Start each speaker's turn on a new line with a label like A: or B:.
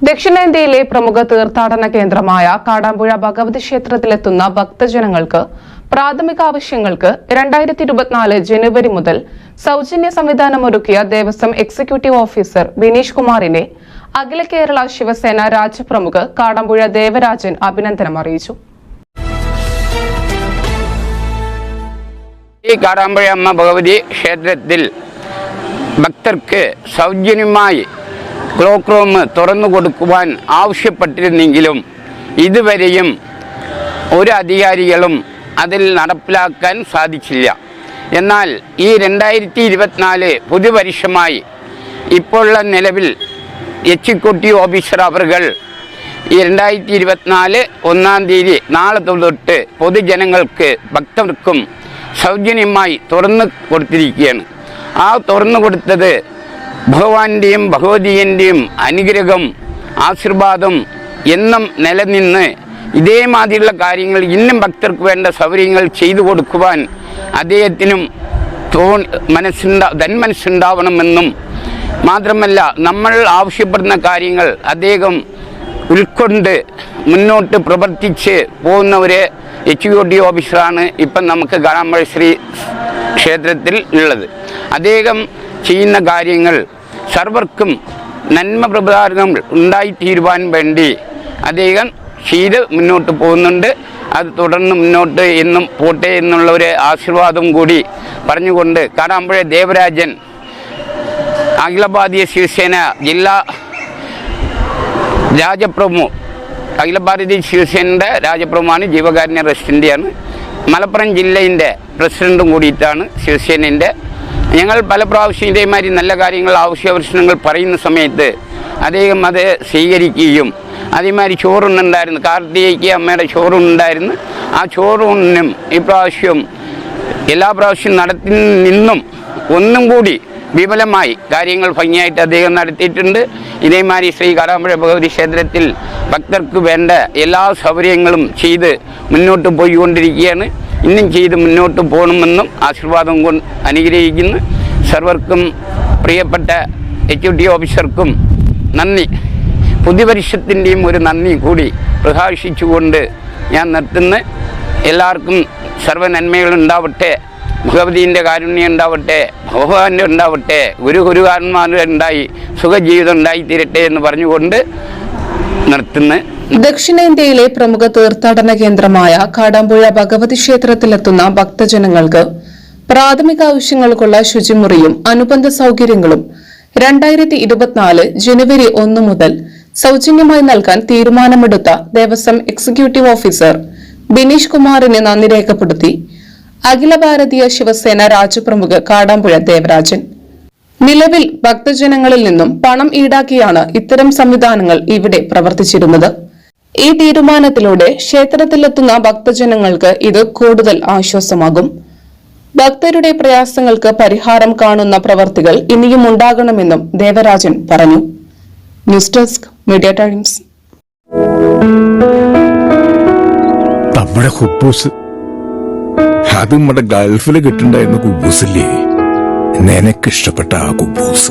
A: ദക്ഷിണേന്ത്യയിലെ പ്രമുഖ തീർത്ഥാടന കേന്ദ്രമായ കാടാമ്പുഴ ഭഗവതി ക്ഷേത്രത്തിലെത്തുന്ന ഭക്തജനങ്ങൾക്ക് പ്രാഥമിക ആവശ്യങ്ങൾക്ക് രണ്ടായിരത്തി ഇരുപത്തിനാല് ജനുവരി മുതൽ സൗജന്യ സംവിധാനമൊരുക്കിയ ദേവസ്വം എക്സിക്യൂട്ടീവ് ഓഫീസർ ബിനീഷ് കുമാറിനെ അഖില കേരള ശിവസേന രാജ്യപ്രമുഖ് കാടാമ്പുഴ ദേവരാജൻ അഭിനന്ദനം അറിയിച്ചു.
B: ഈ കാടാമ്പുഴ അമ്മ ഭഗവതി ക്ഷേത്രത്തിൽ ഭക്തർക്ക് സൗജന്യമായി ക്ലോക്ക് റൂം തുറന്നു കൊടുക്കുവാൻ ആവശ്യപ്പെട്ടിരുന്നെങ്കിലും ഇതുവരെയും ഒരു അധികാരികളും അതിൽ നടപ്പിലാക്കാൻ സാധിച്ചില്ല. എന്നാൽ ഈ രണ്ടായിരത്തി ഇരുപത്തിനാല് പുതുപരിഷമായി ഇപ്പോഴുള്ള നിലവിൽ എക്സിക്യൂട്ടീവ് ഓഫീസർ അവർകൾ ഈ രണ്ടായിരത്തി ഇരുപത്തിനാല് ഒന്നാം തീയതി നാളെ തൊട്ട് പൊതുജനങ്ങൾക്ക് ഭക്തർക്കും സൗജന്യമായി തുറന്നു കൊടുത്തിരിക്കുകയാണ്. ആ തുറന്നു കൊടുത്തത് ഭഗവാന്റെയും ഭഗവതിയന്റെയും അനുഗ്രഹം ആശീർവാദം എന്നും നിലനിന്ന് ഇതേമാതിരിയുള്ള കാര്യങ്ങൾ ഇന്നും ഭക്തർക്ക് വേണ്ട സൗകര്യങ്ങൾ ചെയ്തു കൊടുക്കുവാൻ അദ്ദേഹത്തിനും തോ മനസ്സുണ്ടാ ധന്മനസ്സുണ്ടാവണമെന്നും മാത്രമല്ല നമ്മൾ ആവശ്യപ്പെടുന്ന കാര്യങ്ങൾ അദ്ദേഹം ഉൾക്കൊണ്ട് മുന്നോട്ട് പ്രവർത്തിച്ച് പോകുന്ന ഒരു എക്സിക്യൂട്ടീവ് ഓഫീസറാണ് ഇപ്പം നമുക്ക് കാണാമ്പഴശ്രീ ക്ഷേത്രത്തിൽ ഉള്ളത്. അദ്ദേഹം ചെയ്യുന്ന കാര്യങ്ങൾ സർവർക്കും നന്മ പ്രധാനം ഉണ്ടായിത്തീരുവാൻ വേണ്ടി അദ്ദേഹം ചെയ്ത് മുന്നോട്ട് പോകുന്നുണ്ട്. അത് തുടർന്ന് മുന്നോട്ട് എന്നും പോട്ടെ എന്നുള്ള ഒരു ആശീർവാദം കൂടി പറഞ്ഞുകൊണ്ട് കാരാമ്പുഴ ദേവരാജൻ അഖിലഭാരതീയ ശിവസേന ജില്ലാ രാജപ്രഭു അഖില ഭാരതീയ ശിവസേനയുടെ രാജപ്രഭുവാണ് ജീവകാരുണ്യ റെസ്റ്റിന്റെയാണ് മലപ്പുറം ജില്ലയിന്റെ പ്രസിഡന്റും കൂടിയിട്ടാണ് ശിവസേനന്റെ ഞങ്ങൾ പല പ്രാവശ്യം ഇതേമാതിരി നല്ല കാര്യങ്ങൾ ആവശ്യാവശ്യങ്ങൾ പറയുന്ന സമയത്ത് അദ്ദേഹം അത് സ്വീകരിക്കുകയും അതേമാതിരി ചോറുണ്ണുണ്ടായിരുന്നു കാർത്തികയ്ക്ക് അമ്മയുടെ ചോറുണ്ടായിരുന്നു ആ ചോറൂണിനും ഇപ്രാവശ്യം എല്ലാ പ്രാവശ്യം നടത്തി നിന്നും ഒന്നും കൂടി വിപുലമായി കാര്യങ്ങൾ ഭംഗിയായിട്ട് അദ്ദേഹം നടത്തിയിട്ടുണ്ട്. ഇതേമാതിരി ശ്രീ കാടാമ്പുഴ ഭഗവതി ക്ഷേത്രത്തിൽ ഭക്തർക്ക് വേണ്ട എല്ലാ സൗകര്യങ്ങളും ചെയ്ത് മുന്നോട്ട് പോയിക്കൊണ്ടിരിക്കുകയാണ്. ഇന്നും ചെയ്ത് മുന്നോട്ട് പോകണമെന്നും ആശീർവാദം കൊണ്ട് അനുഗ്രഹിക്കുന്നു. സർവർക്കും പ്രിയപ്പെട്ട എക്സിക്യൂട്ടീവ് ഓഫീസർക്കും നന്ദി. പുതുവർഷത്തിന്റെയും ഒരു നന്ദി കൂടി പ്രകാശിച്ചുകൊണ്ട് ഞാൻ നിർത്തുന്നു. എല്ലാവർക്കും സർവ നന്മകളുണ്ടാവട്ടെ ഭഗവതീന്റെ കാരുണ്യം ഉണ്ടാവട്ടെ. ഭഗവാന്റെ ഉണ്ടാവട്ടെ. ഗുരു ഗുരുകാരന്മാരുടെ ഉണ്ടായി സുഖജീവിതം ഉണ്ടായി തീരട്ടെ എന്ന് പറഞ്ഞുകൊണ്ട് നിർത്തുന്നു.
A: ദക്ഷിണേന്ത്യയിലെ പ്രമുഖ തീർത്ഥാടന കേന്ദ്രമായ കാടാമ്പുഴ ഭഗവതി ക്ഷേത്രത്തിലെത്തുന്ന ഭക്തജനങ്ങൾക്ക് പ്രാഥമിക ആവശ്യങ്ങൾക്കുള്ള ശുചിമുറിയും അനുബന്ധ സൗകര്യങ്ങളും രണ്ടായിരത്തി ഇരുപത്തിനാല് ജനുവരി ഒന്ന് മുതൽ സൗജന്യമായി നൽകാൻ തീരുമാനമെടുത്ത ദേവസ്വം എക്സിക്യൂട്ടീവ് ഓഫീസർ ബിനീഷ് കുമാറിന് നന്ദി രേഖപ്പെടുത്തി. അഖില ഭാരതീയ ശിവസേന രാജ്യപ്രമുഖ് കാടാമ്പുഴ ദേവരാജൻ. നിലവിൽ ഭക്തജനങ്ങളിൽ നിന്നും പണം ഈടാക്കിയാണ് ഇത്തരം സംവിധാനങ്ങൾ ഇവിടെ പ്രവർത്തിച്ചിരുന്നത്. ഈ തീരുമാനത്തിലൂടെ ക്ഷേത്രത്തിലെത്തുന്ന ഭക്തജനങ്ങൾക്ക് ഇത് കൂടുതൽ ആശ്വാസമാകും. ഭക്തരുടെ പ്രയാസങ്ങൾക്ക് പരിഹാരം കാണുന്ന പ്രവർത്തികൾ ഇനിയും ഉണ്ടാകണമെന്നും ദേവരാജൻ പറഞ്ഞു. News desk media times.
C: നമ്മുടെ ഹുബൂസ് അത് നമ്മുടെ ഗൾഫിൽ കിട്ടുണ്ടായിരുന്ന കുബൂസില്ലേ? നിനക്കിഷ്ടപ്പെട്ട ആ കുബൂസ്.